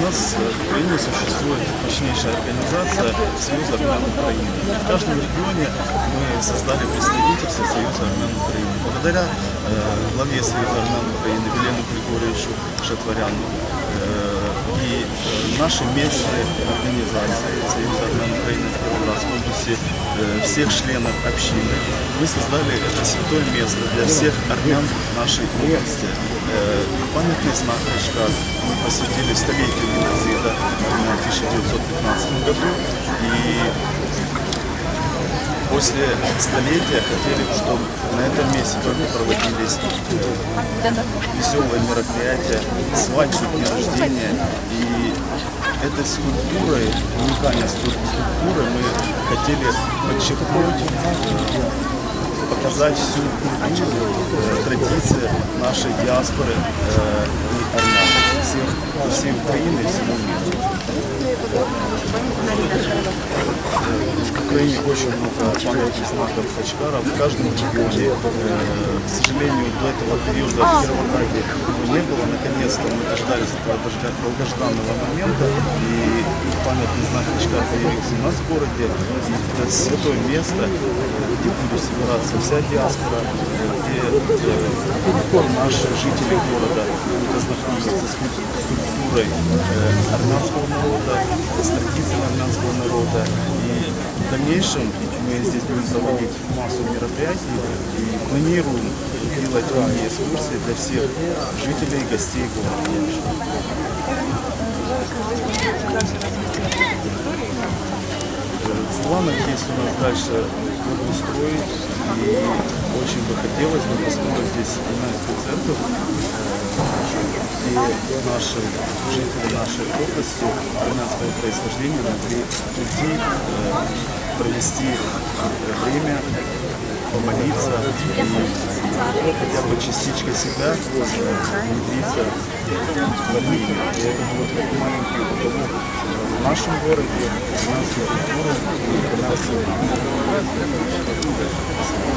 нас э, в Украине существует мощнейшая организация Союз армян Украины. В каждом регионе мы создали представительство Союза армян Украины. Благодаря э, главе Союза армян Украины Велену Григорьевичу Шатваряну э, и э, нашей местной организации Союза армян Украины в Кировоградской области, э, всех членов общины, мы создали это святое место для всех армян нашей области. Э, Памятный знак Рычкар мы посвятили столетию геноцида в 1915 году. И после столетия хотели, чтобы на этом месте только проводились веселые мероприятия, свадьбы, дни рождения. И этой скульптурой, уникальной скульп- скульптурой мы хотели подчеркнуть, э, показать всю культуру, э, традиции нашей диаспоры э, и армян, всех, всей Украины и всего мира. В Украине очень много памятных знаков Хачкара в каждом регионе. К сожалению, до этого периода в Кировограде его не было. Наконец-то мы дождались этого долгожданного момента, и памятный знак Хачкар появился у нас в городе. Это святое место, где будет собираться вся диаспора, где э, наши жители города будут ознакомиться с скульптурой э, армянского народа, с традициями армянского народа. И в дальнейшем мы здесь будем проводить массу мероприятий и планируем делать ранние экскурсии для всех жителей и гостей города. В есть у нас дальше благоустроить и очень бы хотелось бы построить здесь армянский центр, э, где наши жители нашей области армянского происхождения могли прийти, э, провести время, помолиться и ну, хотя бы частичка себя э, внедриться в Армению. И это будет как маленький уголок в нашем городе, армянскую культуру и армянскую